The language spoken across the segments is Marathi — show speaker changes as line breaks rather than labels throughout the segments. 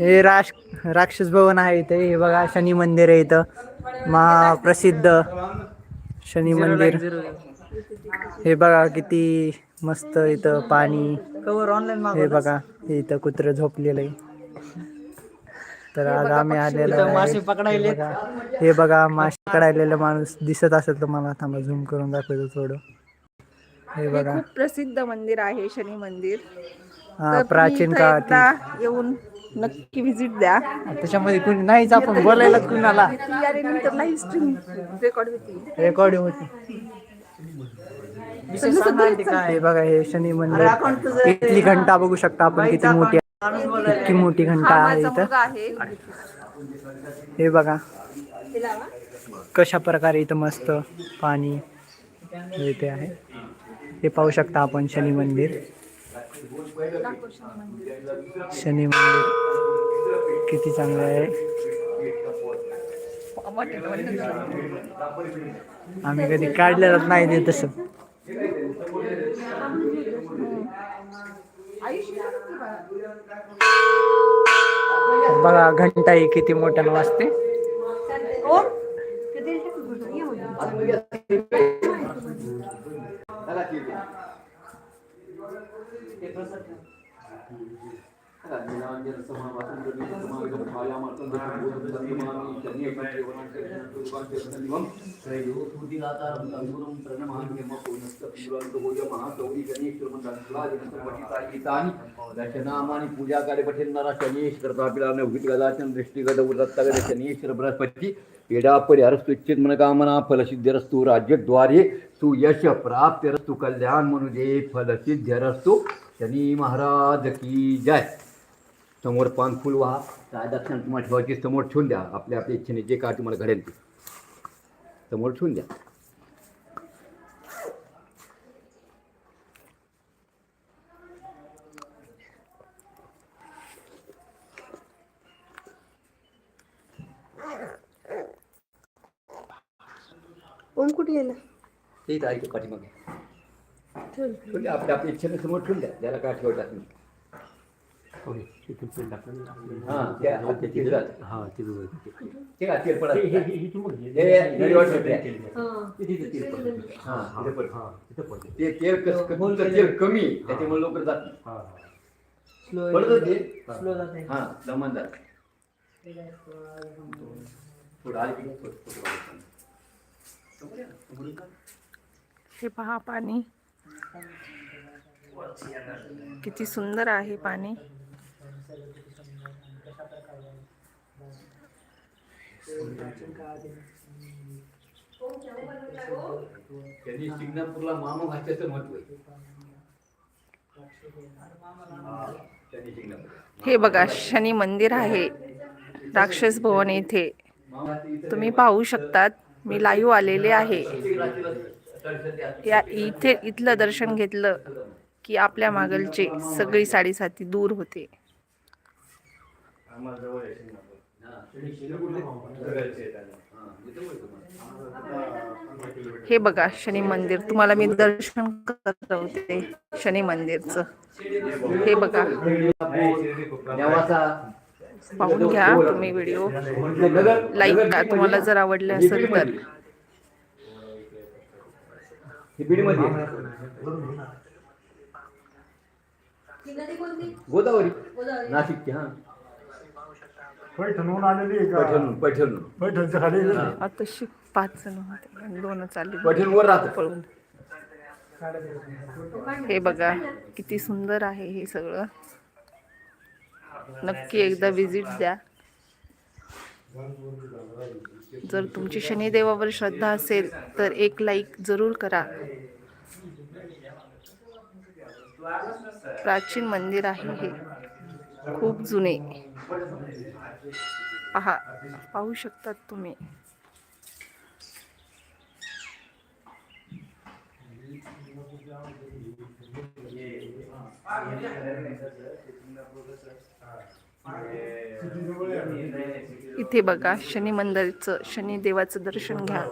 हे राश राक्षस भवन आहे इथे. हे बघा शनी मंदिर आहे इथं. महाप्रसिद्ध शनी मंदिर. हे बघा किती मस्त इथं पाणी. हे बघा हे इथं कुत्र झोपलेलं. आहे तर आज आम्ही आलेलो. हे बघा, हे बघा मासे पकडायलेला माणूस दिसत असेल तर मला थांबा झूम करून दाखवतो थोडं. हे बघा.
प्रसिद्ध मंदिर आहे शनी मंदिर.
हा प्राचीन काळात
येऊन नक्की व्हिजिट द्या.
त्याच्यामध्ये कुणी नाहीच आपण बोलायला कुणाला
नंतर लाईव्ह स्ट्रीम रेकॉर्ड होती.
रेकॉर्ड होती. हे बघा हे शनी मंदिर. इथली घंटा बघू शकता आपण किती मोठी. इतकी मोठी घंटा आहे इथं. हे बघा. कशा प्रकारे इथं मस्त पाणी इथे आहे. हे पाहू शकता आपण शनी मंदिर. शनी मंदिर किती चांगलं आहे? आम्ही कधी काढलेलंच नाही ते तसं. बघा घंटा ही किती मोठ्यानं वाजते. हो.
दशनामानि पूजा कार्य पठिन्नरा गदाचन दृष्टिगत उदत्तगत शनीश्वर बृहस्पती पीडा परिहरस्तु इच्छित मनकामना फलसिद्धिरस्तु राज्यद्वारे सुयश प्राप्तिरस्तु कल्याण मनुजे फलसिद्धिरस्तु शनी महाराज की जय. समोर पान फुल व्हा. काय दक्षिण तुम्हाला ठेवायची समोर ठेवून द्या. आपल्या आपल्या इच्छेने जे काय तुम्हाला घडेल ते. समोर ठेवून द्या.
ओम कुठे गेला?
ते तारीख पाठीमागे. ठेवून द्या आपल्या आपल्या इच्छेने समोर ठेवून द्या ज्याला काय ठेवायचं असेल हां त्या हात त्याची हिजरात. ते का तेल पडत हे नळीवर ठेवते. ते तिथे तेल पडतं. हां, तिथे पडतं. ते तेल कस तुमचं तेल कमी आहे, त्याच्यामुळे लवकर जात नाही. पडतं ते हां दमान जात थोडं आली की थोडं- थोडं वाढतं.
हे पहा पाणी किती सुंदर आहे पाणी.
त्यांनी मामा भाषेचं महत्त्व
हे बघा शनी मंदिर आहे. राक्षस भवन येथे तुम्ही पाहू शकतात मी लाईव्ह आलेले आहे. या इथे इथलं दर्शन घेतलं की आपल्या मागलचे सगळी साडेसाती दूर होते. हे बघा शनी मंदिर. तुम्हाला मी दर्शन करवते शनी मंदिरचं. हे बघा. पाहून घ्या तुम्ही व्हिडिओ. लाईक तुम्हाला जर आवडले असेल तर.
हे बीडमध्ये गोदावरी. नाशिकची हा.
पैठणहून आलेली आहे का?
पैठण पैठण
पैठणच्या खाली
आता शिक पाच जण होते. आणि दोनच आले
पैठण वर राहत
पळून. हे बघा किती सुंदर आहे हे सगळं. नक्की एकदा विजिट द्या. जर तुमची शनिदेवावर श्रद्धा असेल तर एक लाईक जरूर करा. प्राचीन मंदिर आहे हे. खूप जुने. पहा पाहू शकतात तुम्ही. इथे बघा शनी मंदिरचं शनी देवाचं दर्शन घ्या.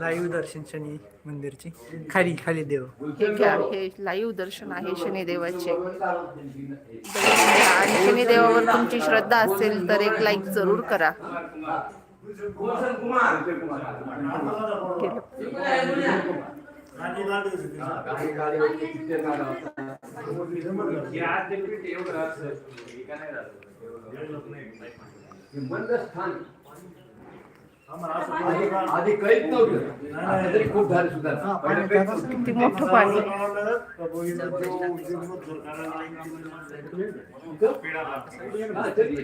लाईव्ह दर्शन शनी मंदिरची. खाली खाली देव.
हे घ्या हे लाईव्ह दर्शन आहे शनी देवाचे. आणि शनी
लक्ष्मी देवावर तुमची श्रद्धा असेल तर एक लाईक जरूर करा.
मंद स्थान आधी काहीच नव्हतं तरी खूप झालं सुद्धा पहिलं काहीच नव्हतं.
किती मोठं पाणी
हा, तरी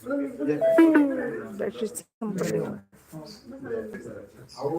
साडेसाती